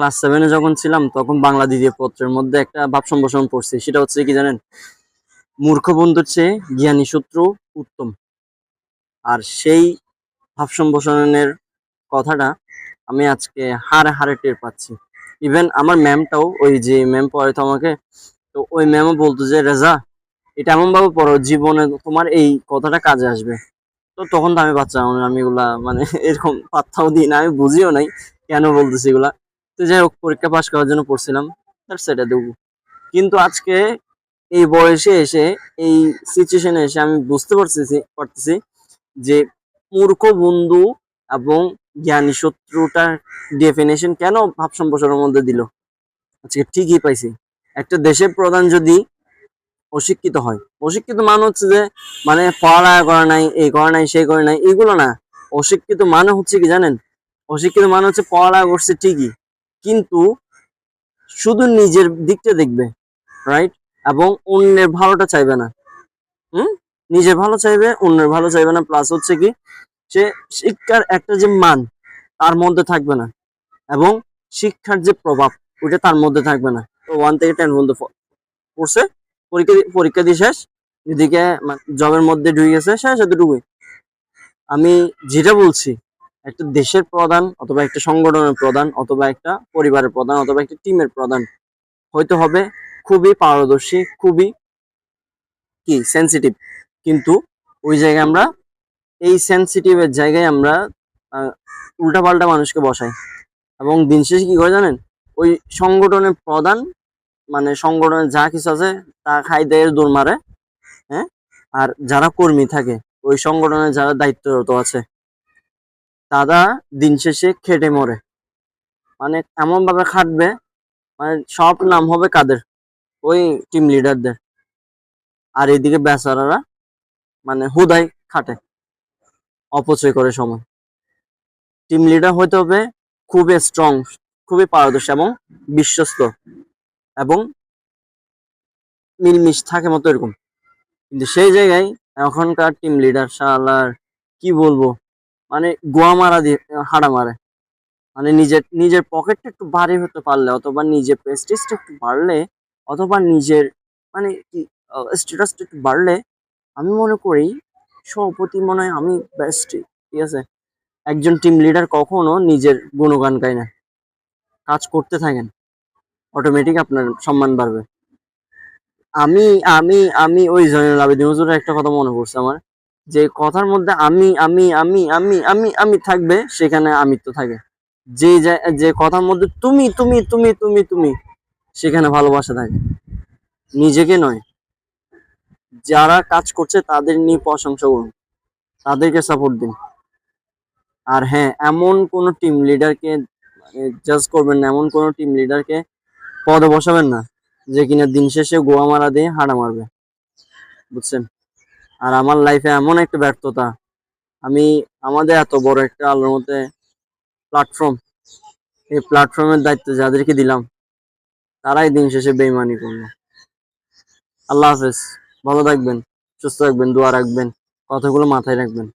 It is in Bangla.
ক্লাস সেভেনে যখন ছিলাম, তখন বাংলা দ্বিতীয় পত্রের মধ্যে একটা ভাব সম্ভাষণ পড়ছি। সেটা হচ্ছে কি জানেন? মূর্খ বন্ধুর চেয়ে জ্ঞানী শত্রু উত্তম। আর সেই ভাব সম্ভাষণের কথাটা আমি আজকে হারে হারে টের পাচ্ছি। ইভেন আমার ম্যামটাও ওই যে ম্যাম পড়াইতো আমাকে তো ওই ম্যামও বলতো যে, রেজা, এটা এমনভাবে পড়ো, জীবনে তোমার এই কথাটা কাজে আসবে। তো তখন তো আমি বাচ্চা, আমি এগুলা মানে এরকম পাত্তাও দিই না, আমি বুঝিও নাই, কেন বলতেছি এগুলা? তো যাই হোক, পরীক্ষা পাশ করার জন্য পড়ছিলাম। তার সেটা দেবো কিন্তু আজকে এই বয়সে এসে, এই সিচুয়েশনে এসে আমি বুঝতে পারতেছি পারতেছি যে মূর্খ বন্ধু এবং জ্ঞানী শত্রুটার ডেফিনেশন কেন ভাব সম্প্রসারণের মধ্যে দিল? আজকে ঠিকই পাইছি। একটা দেশের প্রধান যদি অশিক্ষিত হয়, অশিক্ষিত মানে হচ্ছে যে মানে পড়ালেখা করে নাই, এই করা নাই, সেই করে নাই, এগুলো না। অশিক্ষিত মানে হচ্ছে কি জানেন? অশিক্ষিত মানে হচ্ছে পড়ালেখা করছে ঠিকই কিন্তু শুধু নিজের দিকটা দেখবে রাইট এবং অন্যের ভালোটা চাইবে না। হুম? নিজের ভালো চাইবে, অন্যের ভালো চাইবে না। প্লাস হচ্ছে কি, সে শিক্ষার একটা যে মান, তার মধ্যে থাকবে না। এবং শিক্ষার যে প্রভাব, ওইটা তার মধ্যে থাকবে না। তো ওয়ান থেকে টেন পর্যন্ত পড়ছে। পরীক্ষা পরীক্ষা দিয়ে শেষ। এদিকে জবের মধ্যে ঢুকে গেছে, শেষ এতটুকুই। আমি যেটা বলছি একটা দেশের প্রধান অথবা একটা সংগঠনের প্রধান অথবা একটা পরিবারের প্রধান অথবা একটা টিমের প্রধান হয়তো হবে খুবই পারদর্শী, খুবই কি সেন্সিটিভ কিন্তু ওই জায়গায় আমরা, এই সেনসিটিভের জায়গায় আমরা উল্টা পাল্টা মানুষকে বসাই। এবং দিন শেষে কি করে জানেন? ওই সংগঠনের প্রধান মানে সংগঠনের যা কিছু আছে, তা খাই দেয় দৌড় মারে হ্যাঁ? আর যারা কর্মী থাকে, ওই সংগঠনের যারা দায়িত্বরত আছে তারা দিন শেষে খেটে মরে। মানে এমন ভাবে খাটবে মানে সব নাম হবে কাদের? ওই টিম লিডারদের আর এদিকে বেচারারা মানে হুদাই খাটে। অপচয় করে সময়। টিম লিডার হইতে হবে খুবই স্ট্রং খুবই পারদর্শী এবং বিশ্বস্ত এবং মিলমিশ থাকে মতো এরকম। কিন্তু সেই জায়গায় এখনকার টিম লিডার শালার কি বলব? মানে গোয়া মারা দিয়ে হাড়া মারে। মানে নিজের নিজের পকেটটা একটু ভারী হতে পারলে, অথবা নিজের প্রেস্টিজটা একটু বাড়লে, অথবা নিজের মানে কি স্ট্যাটাসটা একটু বাড়লে, আমি মনে করি সভাপতি মনে হয় আমি বেস্ট ঠিক আছে? একজন টিম লিডার কখনো নিজের গুণগান গায় না। কাজ করতে থাকেন অটোমেটিক আপনার সম্মান বাড়বে। আমি আমি আমি ওই জয়নুল আবেদিন হুজুরের একটা কথা মনে পড়ছে আমার। যে কথার মধ্যে আমি আমি আমি আমি আমি আমি থাকবে, সেখানে আমিত্ব থাকে। যে যে কথার মধ্যে তুমি তুমি তুমি তুমি তুমি, সেখানে ভালোবাসা থাকে। নিজেকে নয়। যারা কাজ করছে তাদের নিয়ে প্রশংসা করুন। তাদেরকে সাপোর্ট দিন। আর হ্যাঁ এমন কোন টিম লিডারকে জাজ করবেন না, এমন কোন টিম লিডারকে পদে বসাবেন না, যে কিনা দিন শেষে গোয়া মারা দিয়ে হাঁটা মারবে। বুঝছেন? আর আমার লাইফে এমন একটা ব্যর্থতা। আমি, আমাদের এত বড় একটা আলোর মধ্যে প্ল্যাটফর্ম এই প্ল্যাটফর্মের দায়িত্ব যাদেরকে দিলাম, তারাই দিন শেষে বেইমানি করল। আল্লাহ হাফেজ। ভালো থাকবেন, সুস্থ থাকবেন, দোয়া রাখবেন, কথাগুলো মাথায় রাখবেন।